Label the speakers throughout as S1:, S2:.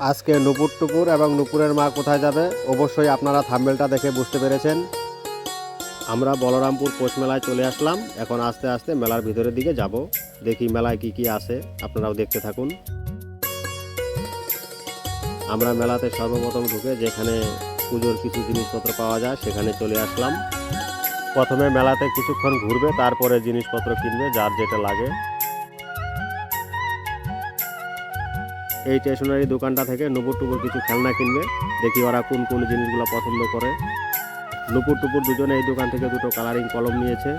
S1: আজকে নুপুর টুপুর এবং নুপুরের মা কোথায় যাবে? অবশ্যই আপনারা থাম্বেলটা দেখে বুঝতে পেরেছেন। আমরা বলরামপুর পৌষ মেলায় চলে আসলাম। এখন আস্তে আস্তে মেলার ভিতরের দিকে যাব। দেখি মেলায় কি কি আছে। আপনারাও দেখতে থাকুন। আমরা মেলাতে সর্বপ্রথম ঢুকে যেখানে পুজোর কিছু জিনিসপত্র পাওয়া যায়, সেখানে চলে আসলাম। প্রথমে মেলাতে কিছুক্ষণ ঘুরবে, তারপরে জিনিসপত্র কিনবে, যার যেটা লাগে। এই স্টেশনারি দোকানটা থেকে নুপুর টুপুর কিছু খেলনা কিনবে, দেখি ওরা কোন কোন জিনিসগুলো পছন্দ করে। নুপুর টুপুর দুজনে এই দোকান থেকে দুটো কালারিং কলম নিয়েছে।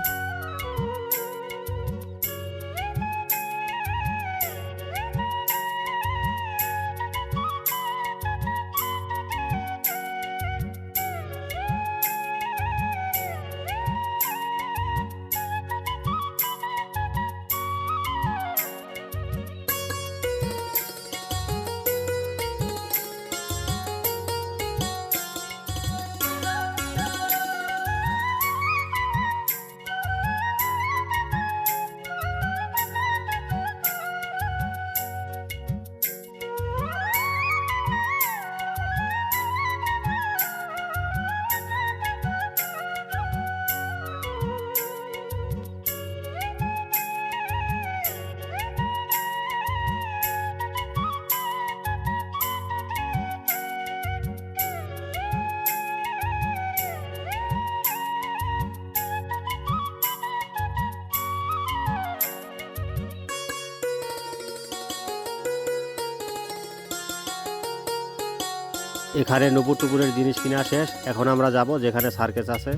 S1: এখানে নুপুর টুপুরের জিনিস কিনা শেষ। এখন আমরা যাব যেখানে সার্কেস আছে।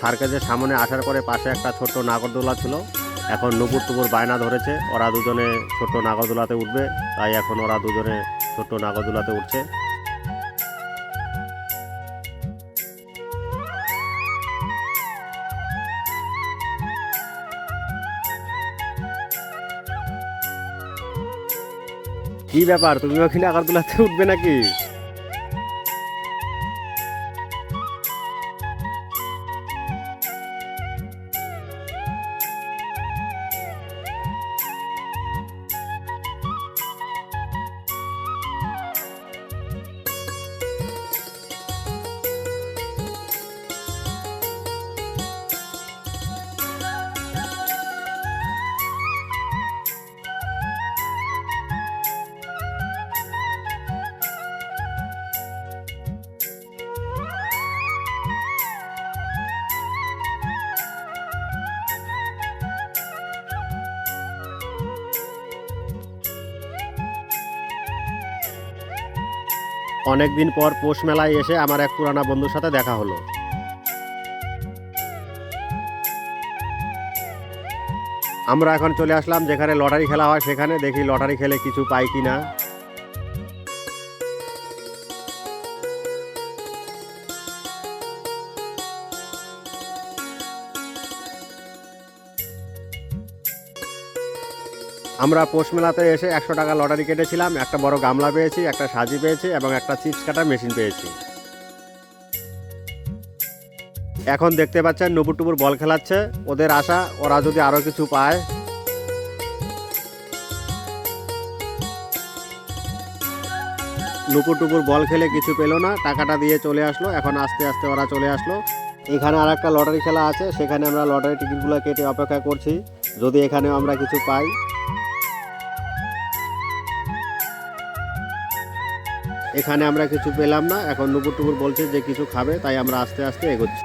S1: সার্কেসের সামনে আসার পরে পাশে একটা ছোট্ট নাগরদোলা ছিল। এখন নুপুর টুপুর বায়না ধরেছে। ওরা দুজনে ছোট্ট নাগরদোলাতে উঠবে। তাই এখন ওরা দুজনে ছোট্ট নাগরদোলাতে উঠছে। কি ব্যাপার? তুমি ওখানে নাগরদোলাতে উঠবে নাকি? অনেকদিন পর পৌষ মেলায় এসে আমার এক পুরানা বন্ধুর সাথে দেখা হলো। আমরা এখন চলে আসলাম যেখানে লটারি খেলা হয় সেখানে। দেখি লটারি খেলে কিছু পাই কিনা। আমরা পৌষ মেলাতে এসে একশো টাকা লটারি কেটেছিলাম, একটা বড় গামলা পেয়েছি, একটা সাজি পেয়েছি এবং একটা চিপস কাটার মেশিন পেয়েছি। এখন দেখতে পাচ্ছেন নুপুর টুপুর বল খেলাচ্ছে, ওদের আশা, ওরা যদি আরও কিছু পায়। নুপুর টুপুর বল খেলে কিছু পেল না, টাকাটা দিয়ে চলে আসলো, এখন আস্তে আস্তে ওরা চলে আসলো। এখানে আর একটা লটারি খেলা আছে, সেখানে আমরা লটারি টিকিটগুলো কেটে অপেক্ষা করছি, যদি এখানেও আমরা কিছু পাই। এখানে আমরা কিছু পেলাম না। এখন নুপুর টুপুর বলছে যে কিছু খাবে, তাই আমরা আস্তে আস্তে এগোচ্ছি।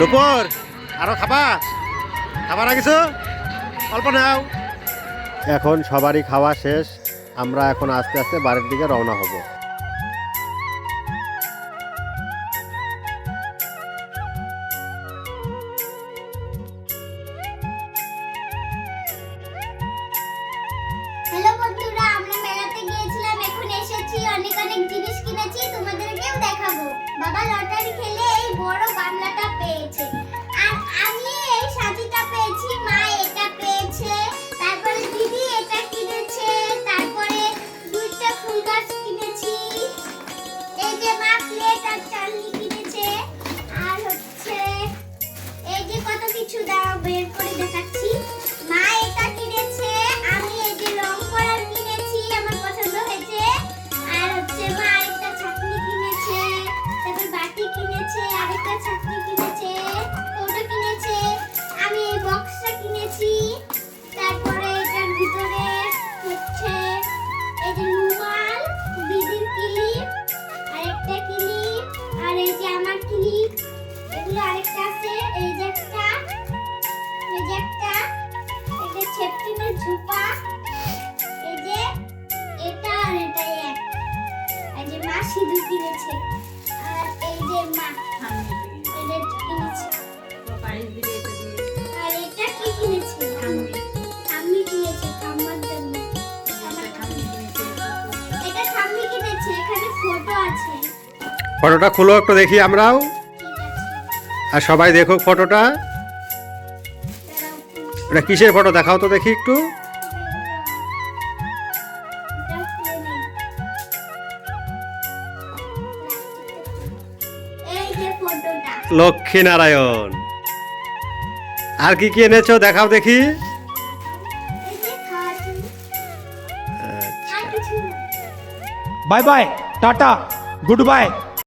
S1: লোপর আরও খাবা? খাবার আগেছ অল্প নাও। এখন সবারই খাওয়া শেষ। আমরা এখন আস্তে আস্তে বাড়ির দিকে রওনা হব।
S2: অনেক অনেক জিনিস কিনেছি তোমাদেরকেও দেখাবো। বাবা লটারি খেলে এই বড় গামলাটা পেয়েছে ঝুপা। এই যে এটা আর এটা এক। এই যে মা সিঁদুর কিনেছে আর এই যে মা। এটা কিনেছে আর এটা কি কিনেছে ঠাম্মি কিনেছে ঠাম্মার জন্য। এটা ঠাম্মি কিনেছে এখানে ফটো আছে।
S1: ফটোটা খুলো একটু দেখি আমরাও। আর সবাই দেখো ফটোটা। এটা কিসের ফটো দেখাও তো দেখি একটু। লক্ষ্মী নারায়ণ আর কি কি এনেছো? দেখাও দেখি।
S2: বাই বাই, টাটা, গুড কিছু